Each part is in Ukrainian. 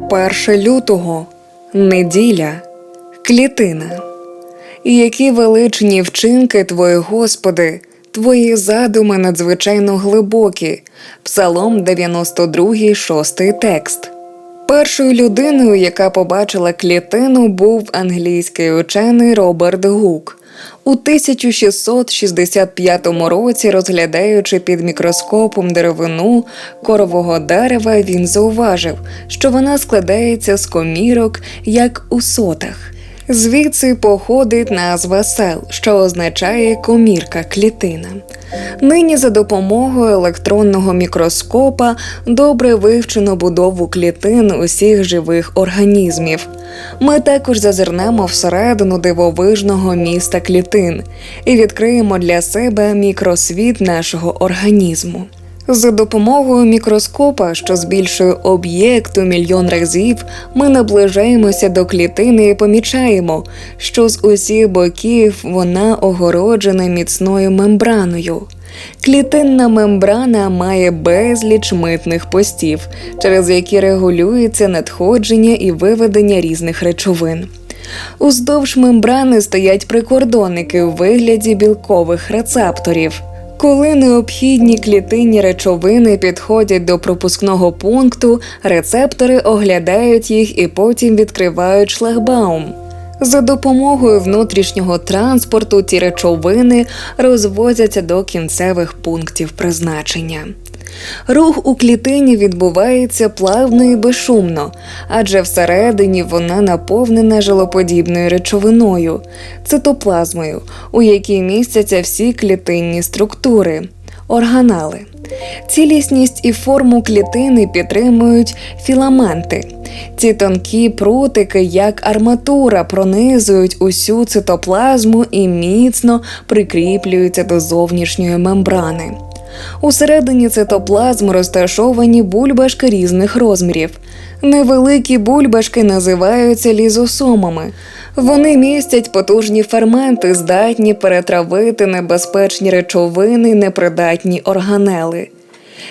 1 лютого неділя, клітина. І які величні вчинки Твої, Господи, Твої задуми надзвичайно глибокі. Псалом 92, 6 текст. Першою людиною, яка побачила клітину, був англійський учений Роберт Гук. У 1665 році, розглядаючи під мікроскопом деревину корового дерева, він зауважив, що вона складається з комірок, як у сотах. Звідси походить назва сел, що означає комірка клітина. Нині за допомогою електронного мікроскопа добре вивчено будову клітин усіх живих організмів. Ми також зазирнемо всередину дивовижного міста клітин і відкриємо для себе мікросвіт нашого організму. За допомогою мікроскопа, що збільшує об'єкт у мільйон разів, ми наближаємося до клітини і помічаємо, що з усіх боків вона огороджена міцною мембраною. Клітинна мембрана має безліч митних постів, через які регулюється надходження і виведення різних речовин. Уздовж мембрани стоять прикордонники у вигляді білкових рецепторів. Коли необхідні клітинні речовини підходять до пропускного пункту, рецептори оглядають їх і потім відкривають шлагбаум. За допомогою внутрішнього транспорту ці речовини розвозяться до кінцевих пунктів призначення. Рух у клітині відбувається плавно і безшумно, адже всередині вона наповнена жилоподібною речовиною, цитоплазмою, у якій містяться всі клітинні структури, органали. Цілісність і форму клітини підтримують філаменти. Ці тонкі прутики, як арматура, пронизують усю цитоплазму і міцно прикріплюються до зовнішньої мембрани. Усередині цитоплазм розташовані бульбашки різних розмірів. Невеликі бульбашки називаються лізосомами. Вони містять потужні ферменти, здатні перетравити небезпечні речовини, непридатні органели.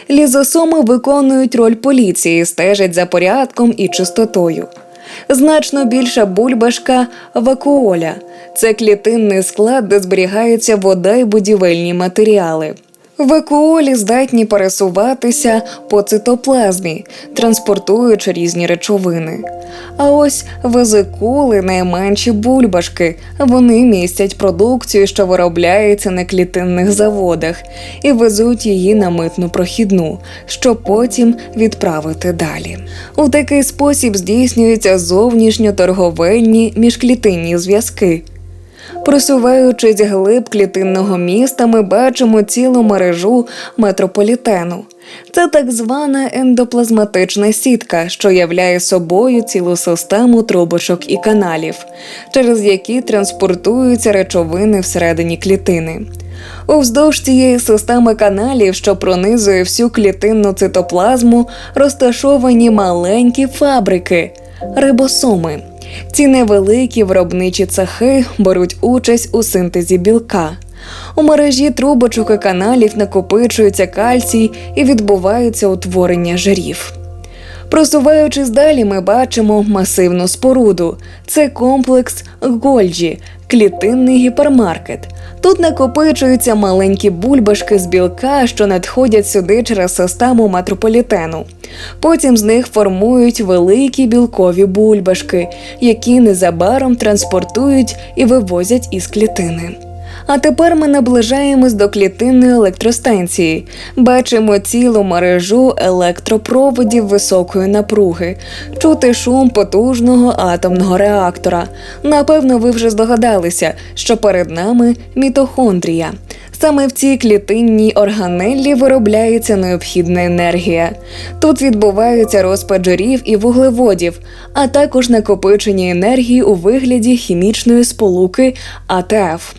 Лізосоми виконують роль поліції, стежать за порядком і чистотою. Значно більша бульбашка вакуоля це клітинний склад, де зберігаються вода і будівельні матеріали. Вакуолі здатні пересуватися по цитоплазмі, транспортуючи різні речовини. А ось везикули найменші бульбашки. Вони містять продукцію, що виробляється на клітинних заводах, і везуть її на митну прохідну, щоб потім відправити далі. У такий спосіб здійснюються зовнішньоторговельні міжклітинні зв'язки. Просуваючись глиб клітинного міста, ми бачимо цілу мережу метрополітену. Це так звана ендоплазматична сітка, що являє собою цілу систему трубочок і каналів, через які транспортуються речовини всередині клітини. Уздовж цієї системи каналів, що пронизує всю клітинну цитоплазму, розташовані маленькі фабрики рибосоми. Ці невеликі виробничі цехи беруть участь у синтезі білка. У мережі трубочок і каналів накопичується кальцій і відбувається утворення жирів. Просуваючись далі, ми бачимо масивну споруду. Це комплекс Гольджі, клітинний гіпермаркет. Тут накопичуються маленькі бульбашки з білка, що надходять сюди через систему метрополітену. Потім з них формують великі білкові бульбашки, які незабаром транспортують і вивозять із клітини. А тепер ми наближаємось до клітинної електростанції. Бачимо цілу мережу електропроводів високої напруги, чути шум потужного атомного реактора. Напевно, ви вже здогадалися, що перед нами мітохондрія. Саме в цій клітинній органеллі виробляється необхідна енергія. Тут відбувається розпад жирів і вуглеводів, а також накопичення енергії у вигляді хімічної сполуки АТФ.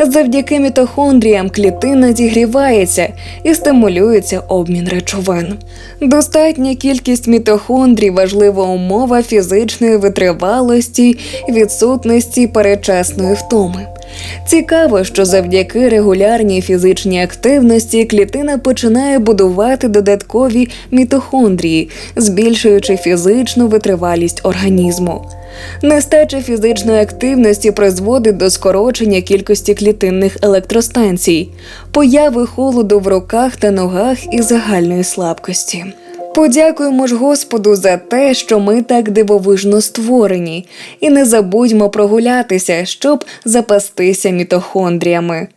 Завдяки мітохондріям клітина зігрівається і стимулюється обмін речовин. Достатня кількість мітохондрій важлива умова фізичної витривалості, відсутності передчасної втоми. Цікаво, що завдяки регулярній фізичній активності клітина починає будувати додаткові мітохондрії, збільшуючи фізичну витривалість організму. Нестача фізичної активності призводить до скорочення кількості клітинних електростанцій, появи холоду в руках та ногах і загальної слабкості. Подякуємо ж Господу за те, що ми так дивовижно створені, і не забудьмо прогулятися, щоб запастися мітохондріями.